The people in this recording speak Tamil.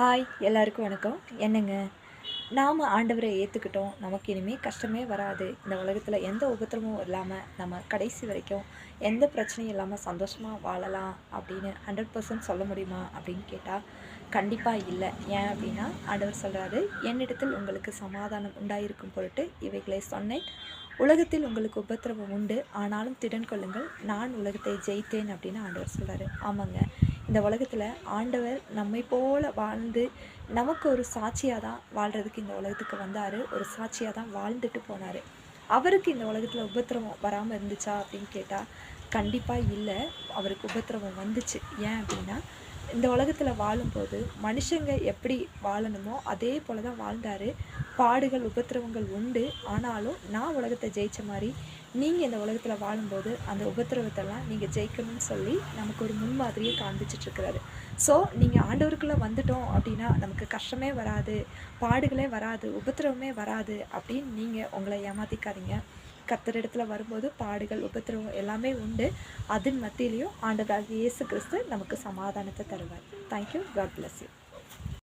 ஹாய் எல்லாருக்கும் வணக்கம். என்னங்க? நாம் ஆண்டவரை ஏற்றுக்கிட்டோம் நமக்கு இனிமேல் கஷ்டமே வராது. இந்த உலகத்தில் எந்த உபத்திரமும் இல்லாமல் நம்ம கடைசி வரைக்கும் எந்த பிரச்சனையும் இல்லாமல் சந்தோஷமாக வாழலாம் அப்படின்னு ஹண்ட்ரட் பர்சன்ட் சொல்ல முடியுமா அப்படின்னு கேட்டால் கண்டிப்பாக இல்லை. ஏன் அப்படின்னா ஆண்டவர் சொல்கிறாரு என்னிடத்தில் உங்களுக்கு சமாதானம் உண்டாயிருக்கும் பொருட்டு இவைகளை சொன்னேன். உலகத்தில் உங்களுக்கு உபத்திரவம் உண்டு. ஆனாலும் திடன் கொள்ளுங்கள். நான் உலகத்தை ஜெயித்தேன் அப்படின்னு ஆண்டவர் சொல்கிறாரு ஆமாங்க. இந்த உலகத்தில் ஆண்டவர் நம்மை போல் வாழ்ந்து நமக்கு ஒரு சாட்சியாக தான் வாழ்கிறதுக்கு இந்த உலகத்துக்கு வந்தார். ஒரு சாட்சியாக தான் வாழ்ந்துட்டு போனார். அவருக்கு இந்த உலகத்தில் உபத்திரவம் வராமல் இருந்துச்சா அப்படின்னு கேட்டால் கண்டிப்பாக இல்லை. அவருக்கு உபத்திரவம் வந்துச்சு. ஏன் அப்படின்னா இந்த உலகத்தில் வாழும்போது மனுஷங்க எப்படி வாழணுமோ அதே போல தான் வாழ்ந்தார். பாடுகள் உபத்திரவங்கள் உண்டு. ஆனாலும் நான் உலகத்தை ஜெயித்த மாதிரி நீங்கள் இந்த உலகத்தில் வாழும்போது அந்த உபத்திரவத்தெல்லாம் நீங்கள் ஜெயிக்கணும்னு சொல்லி நமக்கு ஒரு முன்மாதிரியை காண்பிச்சிட்ருக்கிறாரு ஸோ நீங்கள் ஆண்டவருக்குள்ளே வந்துட்டோம் அப்படின்னா நமக்கு கஷ்டமே வராது பாடுகளே வராது உபத்திரவமே வராது அப்படின்னு நீங்கள் உங்களை ஏமாற்றிக்காதீங்க கத்தரிடத்துல வரும்போது பாடுகள் உபத்திரவம் எல்லாமே உண்டு. அதன் மத்தியிலையும் ஆண்டவராக இயேசு கிறிஸ்து நமக்கு சமாதானத்தை தருவார். Thank you God bless you